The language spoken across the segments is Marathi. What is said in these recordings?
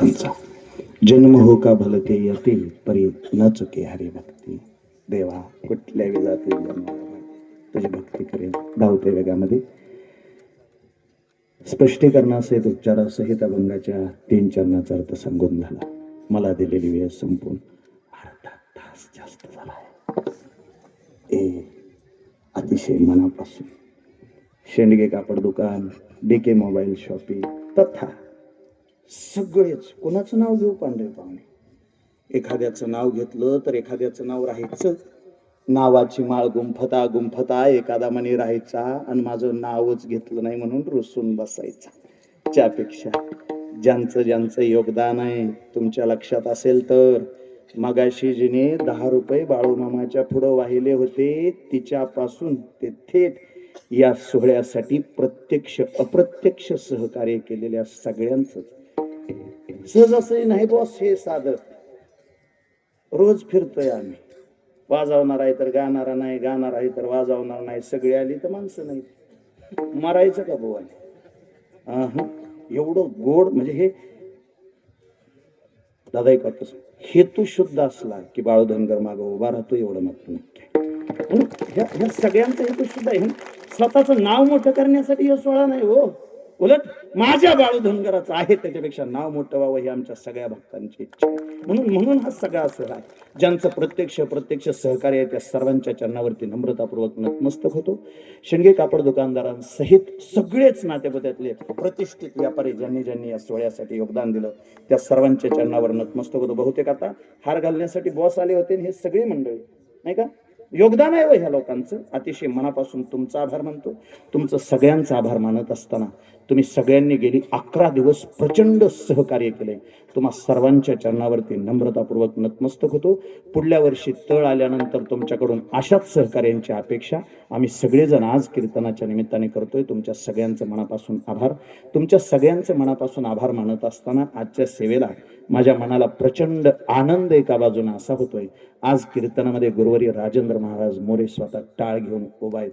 जन्म हो का भलते यती परी न चुके हरी भक्ती. देवा कुठल्या जाती तुझी भक्ती करेल धावते वेगामध्ये. स्पष्टीकरणासहित उच्चारासहित अभंगाच्या तीन चरणाचा अर्थ सांगून झाला. मला दिलेली वेळ संपून अर्धा तास जास्त झाला आहे. ए अतिशय मनापासून. शेंडगे कापड दुकान डी के मोबाईल शॉपिंग तथा सगळेच. कोणाचं नाव घेऊ पांढरे पाहुणे? एखाद्याचं नाव घेतलं तर एखाद्याचं नाव राहायचं. नावाची माळ गुंफता गुंफता एखादा मनी राहायचा आणि माझं नावच घेतलं नाही म्हणून रुसून बसायचा. त्यापेक्षा ज्यांचं ज्यांचं योगदान आहे तुमच्या लक्षात असेल तर मगाशी जिने दहा रुपये बाळूमामाच्या पुढं वाहिले होते तिच्यापासून ते थेट या सोहळ्यासाठी प्रत्यक्ष अप्रत्यक्ष सहकार्य केलेल्या सगळ्यांचंच. सहज असं नाही बॉस हे साधं. रोज फिरतोय आम्ही. वाजवणार आहे तर गाणारा नाही गाणार आहे तर वाजवणार नाही. सगळी आली तर माणसं नाही मरायचं का बुवा? एवढं गोड म्हणजे हे दादा एक वाटत हेतू शुद्ध असला की बाळधनगर माग उभा राहतो एवढं मात्र नक्की ह्या सगळ्यांचा हेतू शुद्ध आहे. स्वतःचं नाव मोठं करण्यासाठी हा सोहळा नाही हो. उलट माझ्या बाळू धनगराचं आहे त्याच्यापेक्षा नाव मोठं व्हावं ही आमच्या सगळ्या भक्तांची इच्छा म्हणून म्हणून हा सगळा सोहळा आहे ज्यांचं प्रत्यक्ष प्रत्यक्ष सहकार्य आहे त्या सर्वांच्या चरणावरती नम्रतापूर्वक नतमस्तक होतो. शिंगे कापड दुकानदारांसहित सगळेच नातेपत्यातले प्रतिष्ठित व्यापारी ज्यांनी ज्यांनी या सोहळ्यासाठी योगदान दिलं त्या सर्वांच्या चरणावर नतमस्तक होतो. बहुतेक आता हार घालण्यासाठी बॉस आले होते आणि हे सगळे मंडळी नाही का? योगदान आहे हो ह्या लोकांचं. अतिशय मनापासून तुमचा आभार मानतो. तुमचं सगळ्यांचा आभार मानत असताना तुम्ही सगळ्यांनी गेली अकरा दिवस प्रचंड सहकार्य केले. तुम्हा सर्वांच्या चरणावरती नम्रतापूर्वक नतमस्तक होतो. पुढल्या वर्षी तळ आल्यानंतर तुमच्याकडून अशाच सहकार्यांची अपेक्षा आम्ही सगळेजण आज कीर्तनाच्या निमित्ताने करतोय. तुमच्या सगळ्यांचं मनापासून आभार. तुमच्या सगळ्यांचं मनापासून आभार मानत असताना आजच्या सेवेला माझ्या मनाला प्रचंड आनंद एका बाजूने असा होतोय. आज कीर्तनामध्ये गुरुवारी राजेंद्र महाराज मोरे स्वतः टाळ घेऊन उभा आहेत.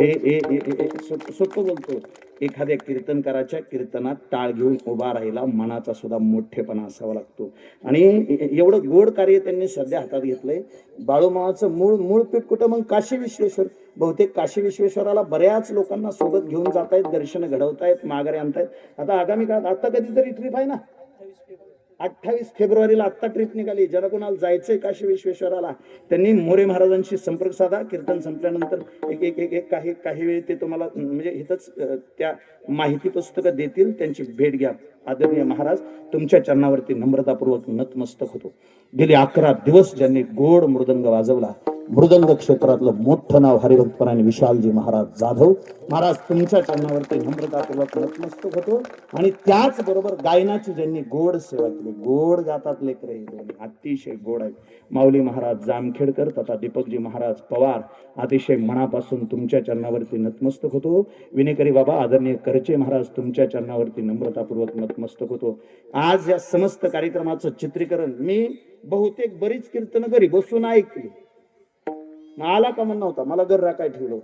ए ए ए- ए- ए- सोप- सोपं बोलतो एखाद्या कीर्तनकाराच्या कीर्तनात टाळ घेऊन उभा राहिला मनाचा सुद्धा मोठेपणा असावा लागतो. आणि एवढं गोड कार्य त्यांनी सध्या हातात घेतलंय. बाळूमावाचं मूळ मूळ पीठ कुठं? मग काशी विश्वेश्वर. बहुतेक काशी विश्वेश्वराला बऱ्याच लोकांना सोबत घेऊन जातायत दर्शन घडवतायत माघारी आणतायत. आता आगामी काळात आता कधीतरी ट्रिप आहे ना अठ्ठावीस फेब्रुवारीला आत्ता ट्रिप निघाली. ज्याला कोणाला जायचंय काशी विश्वेश्वराला. त्यांनी मोरे महाराजांशी संपर्क साधा. कीर्तन संपल्यानंतर एक एक एक एक काही काही वेळ ते तुम्हाला म्हणजे इथंच त्या माहिती पुस्तकं देतील. त्यांची भेट घ्या. आदरणीय महाराज तुमच्या चरणावरती नम्रतापूर्वक नतमस्तक होतो. गेले अकरा दिवस ज्यांनी गोड मृदंग वाजवला मृदंग क्षेत्रातलं मोठं नाव हरिभक्तपणाने विशालजी महाराज जाधव महाराज तुमच्या चरणावरती नम्रतापूर्वक नतमस्तक होतो. आणि त्याच बरोबर गायनाची ज्यांनी गोड सेवा केली गोड गातात लेकर अतिशय गोड आहे माऊली महाराज जामखेडकर तथा दीपकजी महाराज पवार अतिशय मनापासून तुमच्या चरणावरती नतमस्तक होतो. विनेकरी बाबा आदरणीय करचे महाराज तुमच्या चरणावरती नम्रतापूर्वक नतमस्तक होतो. आज या समस्त कार्यक्रमाचं चित्रीकरण मी बहुतेक बरीच कीर्तन घरी बसून ऐकली. आला का म्हणणं होता? मला घर राखाय ठेवलं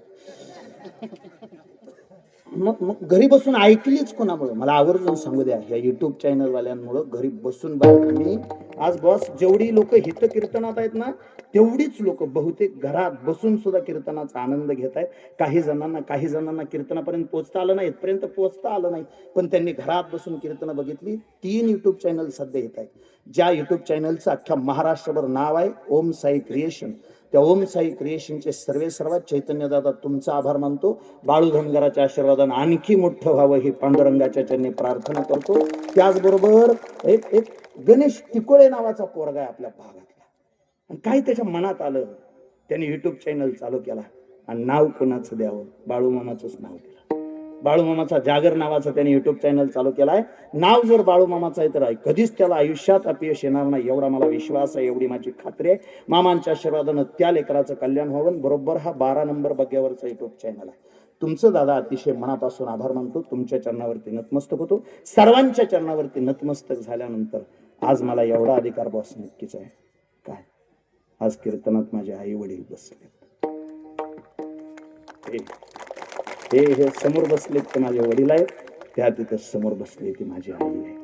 मग मग घरी बसून ऐकलीच कोणामुळे? मला आवर्जून सांगू द्या ह्या युट्यूब चॅनलवाल्यांमुळं घरी बसून मी आज बॉस जेवढी लोक हित कीर्तनात आहेत ना तेवढीच लोक बहुतेक घरात बसून सुद्धा कीर्तनाचा आनंद घेत आहेत. काही जणांना काही जणांना कीर्तनापर्यंत पोहोचता आलं नाही इथपर्यंत पोहोचता आलं नाही पण त्यांनी घरात बसून कीर्तनं बघितली तीन युट्यूब चॅनल सध्या येत आहेत. ज्या युट्यूब चॅनलचं अख्ख्या महाराष्ट्रभर नाव आहे ओम साई क्रिएशन. त्या ओम साई क्रिएशनचे सर्वे सर्वात चैतन्यदादा तुमचा आभार मानतो. बाळू धनगराच्या आशीर्वादानं आणखी मोठं व्हावं ही पांडुरंगाच्या चरणी प्रार्थना करतो. त्याचबरोबर एक एक गणेश टिकोळे नावाचा पोरगा आहे आपल्या भागातला. आणि काय त्याच्या मनात आलं त्याने युट्यूब चॅनल चालू केला. आणि नाव कोणाचं द्यावं? बाळू मामाचंच नाव दिलं. बाळू मामाचा जागर नावाचा त्याने युट्यूब चॅनल चालू केलाय. नाव जर बाळूमामाचं आहे तर आहे कधीच त्याला आयुष्यात अपयश येणार नाही एवढा मला विश्वास आहे एवढी माझी खात्री आहे. मामांच्या आशीर्वादानं त्या लेकराचं कल्याण व्हावं. बरोबर हा बारा नंबर बग्यावरचा युट्यूब चॅनल आहे. तुमचं दादा अतिशय मनापासून आभार मानतो. तुमच्या चरणावरती नतमस्तक होतो. सर्वांच्या चरणावरती नतमस्तक झाल्यानंतर आज मला एवढा अधिकार बॉस नक्कीच आहे. काय? आज कीर्तनात माझे आई वडील बसले हे हे समोर बसलेत ते माझे वडील आहेत. त्या तिथं समोर बसले ती माझी आई आहे.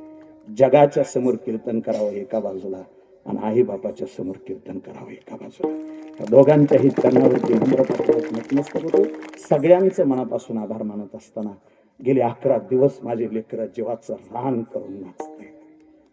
जगाच्या समोर कीर्तन करावं एका बाजूला आणि आई बापाच्या समोर कीर्तन करावं एका बाजूला. या दोघांच्याही चरणावरती सगळ्यांचे नतमस्तक होतो. सगळ्यांचं मनापासून आभार मानत असताना गेले अकरा दिवस माझे लेकर जीवाचं रान करून नाचते.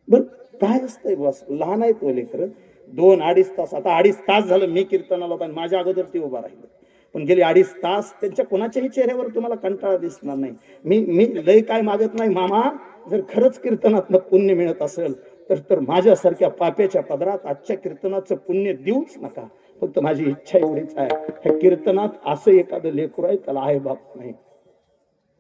बर काय असतंय बस? लहान आहेत तो लेकर. दोन अडीच तास आता अडीच तास झालं मी कीर्तनाला पण माझ्या अगोदर ती उभा राहिलं. पण गेली अडीच तास त्यांच्या कोणाच्याही चेहऱ्यावर तुम्हाला कंटाळा दिसणार नाही. मी मी लय काय मागत नाही मामा. जर खरंच कीर्तनातनं पुण्य मिळत असेल तर तर माझ्यासारख्या पाप्याच्या पदरात आजच्या कीर्तनाचं पुण्य देऊच नका. फक्त माझी इच्छा एवढीच आहे. ह्या कीर्तनात असं एखादं लेकरू आहे त्याला आहे बाप नाही.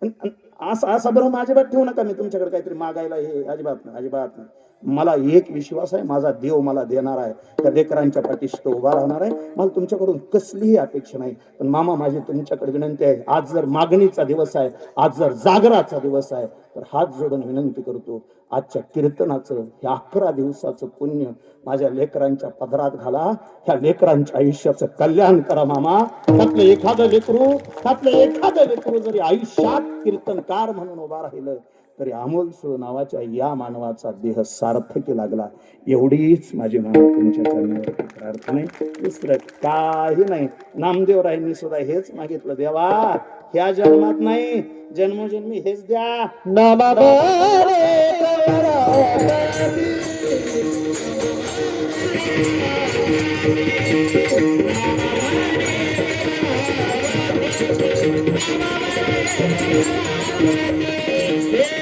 अन- अन असं असं बरं माझ्या ठेवू नका मी तुमच्याकडे काहीतरी मागायला हे अजिबात नाही अजिबात नाही. मला एक विश्वास आहे माझा देव मला देणार आहे. त्या लेकरांच्या पाठीशी तो उभा राहणार आहे. मला तुमच्याकडून कसलीही अपेक्षा नाही. पण मामा माझी तुमच्याकडे विनंती आहे आज जर मागणीचा दिवस आहे आज जर जागराचा दिवस आहे तर हात जोडून विनंती करतो आजच्या कीर्तनाचं हे अकरा दिवसाचं पुण्य माझ्या लेकरांच्या पदरात घाला. ह्या लेकरांच्या आयुष्याचं कल्याण करा मामा. त्यातलं एखादं लेकरू त्यातलं एखादं लेकरू जरी आयुष्यात कीर्तनकार म्हणून उभा राहिलं तरी अमोल सुळ नावाच्या या मानवाचा देह सार्थकी लागला. एवढीच माझी मान तुमच्या चरणावरती प्रार्थना आहे दुसरं काही नाही. नामदेव रायांनी सुद्धा हेच मागितलं. देवा ह्या जन्मात नाही. जन्मजन्मी हेच द्या.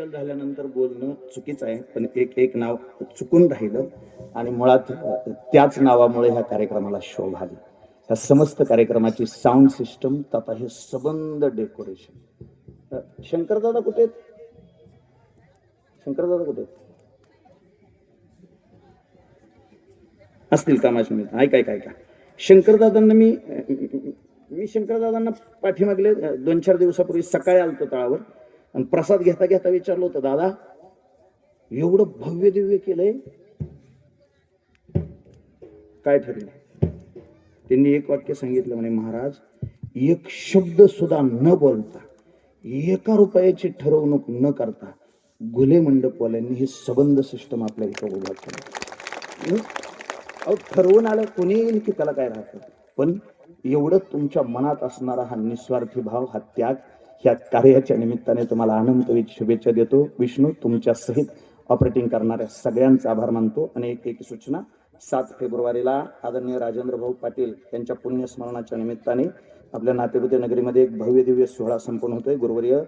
सेटल झाल्यानंतर बोलणं चुकीचं आहे पण एक एक नाव चुकून राहिलं आणि मुळात त्याच नावामुळे ह्या कार्यक्रमाला शोभ आली. ह्या समस्त कार्यक्रमाची साऊंड सिस्टम तथा हे सबंध डेकोरेशन शंकरदादा कुठे आहेत? शंकरदादा कुठे आहेत? असतील कामाच्या निमित्त ऐका ऐका ऐका. शंकरदादांना मी मी शंकरदादांना पाठीमागले दोन चार दिवसापूर्वी सकाळी आलतो तळावर. आणि प्रसाद घेता घेता विचारलं होतं दादा एवढं भव्य दिव्य केलंय? काय ठरलं? त्यांनी एक वाक्य सांगितलं म्हणे महाराज एक शब्द सुद्धा न बोलता एका रुपयाची ठरवणूक न करता गुले मंडपवाल्यांनी हे सबंध सिस्टम आपल्या इथं उभा केलं. अहो ठरवून आलं कोणी येईल की त्याला काय राहतं? पण एवढं तुमच्या मनात असणारा हा निस्वार्थी भाव हा त्याग ह्या कार्याच्या निमित्ताने तुम्हाला अनंत शुभेच्छा देतो. विष्णू तुमच्या सहित ऑपरेटिंग करणाऱ्या सगळ्यांचा आभार मानतो. आणि एक एक सूचना सात फेब्रुवारीला आदरणीय राजेंद्र भाऊ पाटील यांच्या पुण्यस्मरणाच्या निमित्ताने आपल्या नातेपुते नगरीमध्ये एक भव्य दिव्य सोहळा संपन्न होतोय. गुरुवर्य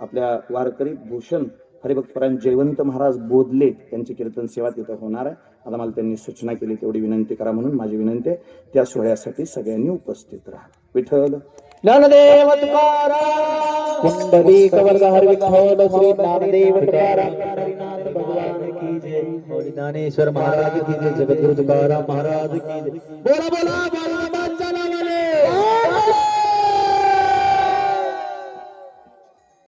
आपल्या वारकरी भूषण हरिभक्तपरायण जयवंत महाराज बोधले यांची कीर्तन सेवा तिथं होणार आहे. आता मला त्यांनी सूचना केली तेवढी विनंती करा म्हणून माझी विनंती आहे. त्या सोहळ्यासाठी सगळ्यांनी उपस्थित राहा. विठ्ठल! ज्ञानदेव तुकाराम. कुंडली कवर्ग हर विठ्ठल श्री ज्ञानदेव तुकाराम. भगवान की जय. ज्ञानेश्वर महाराज की जय. जगद्गुरु तुकाराम महाराज की जय.